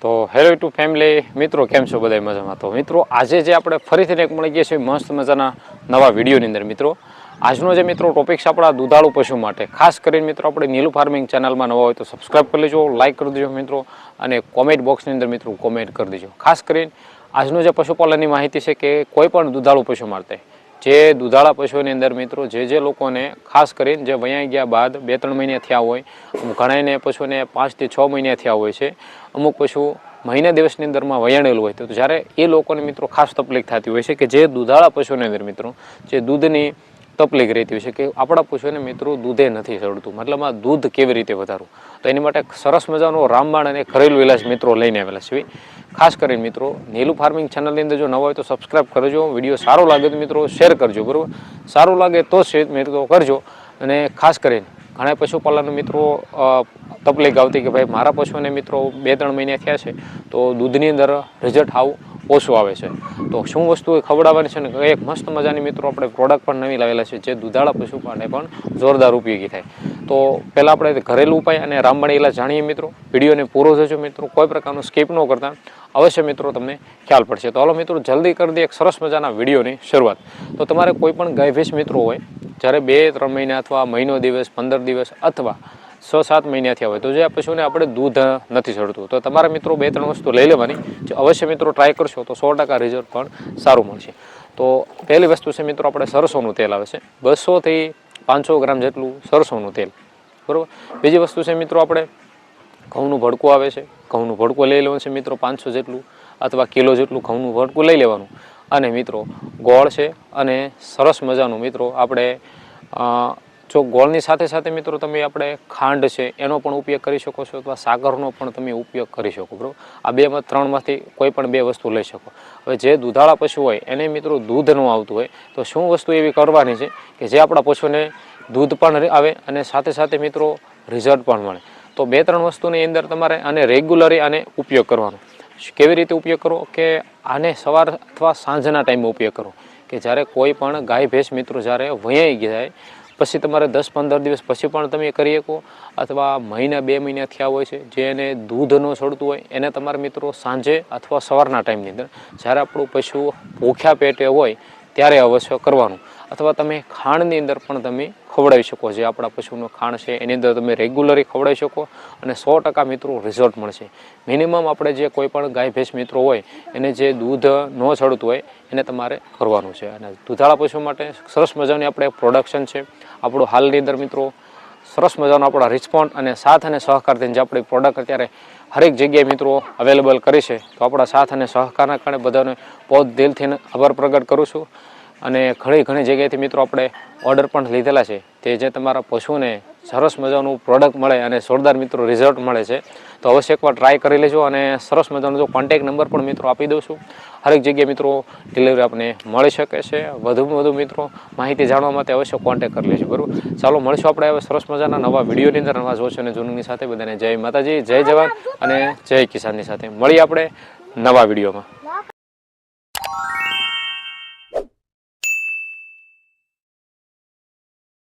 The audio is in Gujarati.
તો હેલો ટુ ફેમિલી, મિત્રો કેમ છો બધા મજામાં? તો મિત્રો, આજે જે આપણે ફરીથી એક મળી ગયા છીએ મસ્ત મજાના નવા વિડીયોની અંદર, મિત્રો. આજનો જે મિત્રો ટોપિક છે આપણા દુધાળુ પશુ માટે. ખાસ કરીને મિત્રો, આપણે નીલુ ફાર્મિંગ ચેનલમાં નવા હોય તો સબસ્ક્રાઈબ કરી લેજો લાઇક કરી દેજો મિત્રો, અને કોમેન્ટ બોક્સની અંદર મિત્રો કોમેન્ટ કરી દેજો. ખાસ કરીને આજનું જે પશુપાલનની માહિતી છે કે કોઈ પણ દુધાળુ પશુ માટે જે દુધાળા પશુઓની અંદર મિત્રો, જે જે લોકોને ખાસ કરીને જે વયાઈ ગયા બાદ બે ત્રણ મહિના થયા હોય ઘણાને પશુને પાંચથી છ મહિના થયા હોય છે, અમુક પશુ મહિના દિવસની અંદરમાં વયાણેલું હોય તો જ્યારે એ લોકોને મિત્રો ખાસ તકલીફ થતી હોય છે કે જે દુધાળા પશુની અંદર મિત્રો, જે દૂધની તકલીફ રહેતી હોય છે કે આપણા પશુને મિત્રો દૂધે નથી ચડતું મતલબ આ દૂધ કેવી રીતે વધારવું? તો એની માટે સરસ મજાનો રામબાણ અને ઘરેલું ઇલાજ મિત્રો લઈને આવેલા છે. ખાસ કરીને મિત્રો નીલું ફાર્મિંગ ચેનલની અંદર જો નવા હોય તો સબસ્ક્રાઈબ કરજો. વીડિયો સારો લાગે તો મિત્રો શેર કરજો, બરાબર? સારું લાગે તો શેર મિત્રો કરજો. અને ખાસ કરીને ઘણા પશુપાલન મિત્રો તકલીફ આવતી કે ભાઈ મારા પશુને મિત્રો બે ત્રણ મહિના થયા છે, તો દૂધની અંદર રિઝલ્ટ આવું. ઓછું આવે છે. તો શું વસ્તુ એ ખવડાવવાની છે ને? એક મસ્ત મજાની મિત્રો આપણે પ્રોડક્ટ પણ નવી લાવેલા છે, જે દુધાળા પશુ માટે પણ જોરદાર ઉપયોગી થાય. તો પહેલાં આપણે ઘરેલું ઉપાય અને રામબાણ એલા જાણીએ મિત્રો. વિડીયોને પૂરો થજો મિત્રો. કોઈ પ્રકારનું સ્કીપ ન કરતા. અવશ્ય મિત્રો તમને ખ્યાલ પડશે. તો હાલો મિત્રો, જલ્દી કરી દે એક સરસ મજાના વિડીયોની શરૂઆત. તો તમારે કોઈ પણ ગાય ભેંસ મિત્રો હોય, જ્યારે બે, ત્રણ મહિના અથવા મહિનો દિવસ, પંદર દિવસ અથવા છ સાત મહિના થયા હોય, તો જે આ પશુને આપણે દૂધ નથી ચડતું તો તમારા મિત્રો બે ત્રણ વસ્તુ લઈ લેવાની, જે અવશ્ય મિત્રો ટ્રાય કરશો, તો સો ટકા રિઝલ્ટ પણ સારું મળશે. તો પહેલી વસ્તુ છે મિત્રો, આપણે સરસોનું તેલ આવે છે. બસોથી પાંચસો ગ્રામ જેટલું સરસોનું તેલ. બરાબર? બીજી વસ્તુ છે મિત્રો, આપણે ઘઉંનું ભડકું આવે છે. ઘઉંનું ભડકું લઈ લેવાનું છે મિત્રો, પાંચસો જેટલું અથવા કિલો જેટલું ઘઉંનું ભડકું લઈ લેવાનું. અને મિત્રો, ગોળ છે અને સરસ મજાનું મિત્રો, આપણે જો ગોળની સાથે સાથે મિત્રો તમે આપણે ખાંડ છે, એનો પણ ઉપયોગ કરી શકો છો અથવા સાગરનો પણ તમે ઉપયોગ કરી શકો, બરાબર? આ બેમાં ત્રણમાંથી કોઈ પણ બે વસ્તુ લઈ શકો. હવે જે દુધાળા પશુ હોય, એને મિત્રો દૂધ ન આવતું હોય, તો શું વસ્તુ એવી કરવાની છે કે જે આપણા પશુને દૂધ પણ આવે અને સાથે સાથે મિત્રો રિઝલ્ટ પણ મળે. તો બે ત્રણ વસ્તુની અંદર તમારે આને રેગ્યુલરી આને ઉપયોગ કરવાનો. કેવી રીતે ઉપયોગ કરવો? કે આને સવાર અથવા સાંજના ટાઈમે ઉપયોગ કરવો. કે જ્યારે કોઈ પણ ગાય, ભેંસ મિત્રો જ્યારે વયાઈ જાય પછી તમારે દસ પંદર દિવસ પછી પણ તમે કરી શકો. અથવા મહિના બે મહિના થયા હોય છે, જે એને દૂધ ન છોડતું હોય, એને તમારા મિત્રો સાંજે અથવા સવારના ટાઈમની અંદર જ્યારે આપણું પશુ ભૂખ્યા પેટે હોય, ત્યારે અવશ્ય કરવાનું. અથવા તમે ખાંડની અંદર પણ તમે ખવડાવી શકો જે આપણા પશુનું ખાંડ છે, એની અંદર તમે રેગ્યુલરી ખવડાવી શકો અને સો ટકા મિત્રો રિઝલ્ટ મળશે. મિનિમમ આપણે જે કોઈ પણ ગાય ભેંસ મિત્રો હોય, એને જે દૂધ ન ચડતું હોય, એને તમારે કરવાનું છે. અને દૂધાળા પશુ માટે સરસ મજાની આપણે પ્રોડક્શન છે. આપણું હાલની અંદર મિત્રો સરસ મજાનો આપણા રિસ્પોન્ડ અને સાથ અને સહકારથી જે આપણી પ્રોડક્ટ અત્યારે હરેક જગ્યાએ મિત્રો અવેલેબલ કરી છે. તો આપણા સાથ અને સહકારના કારણે બધાને બહુ દિલથી આભાર પ્રગટ કરું છું. અને ઘણી ઘણી જગ્યાએથી મિત્રો આપણે ઓર્ડર પણ લીધેલા છે. તે જે તમારા પશુને સરસ મજાનું પ્રોડક્ટ મળે અને જોરદાર મિત્રો રિઝલ્ટ મળે છે. તો અવશ્ય એકવાર ટ્રાય કરી લેજો અને સરસ મજાનો જો કોન્ટેક નંબર પણ મિત્રો આપી દઉં છું. હરેક જગ્યાએ મિત્રો ડિલિવરી આપને મળી શકે છે. વધુમાં વધુ મિત્રો માહિતી જાણવા માટે અવશ્ય કોન્ટેક કરી લેજો, બરાબર? ચાલો, મળીશું આપણે હવે સરસ મજાના નવા વિડીયોની અંદર, નવા જોશ અને જૂનની સાથે બધાને જય માતાજી, જય જવાન અને જય કિસાનની સાથે. મળીએ આપણે નવા વિડીયોમાં.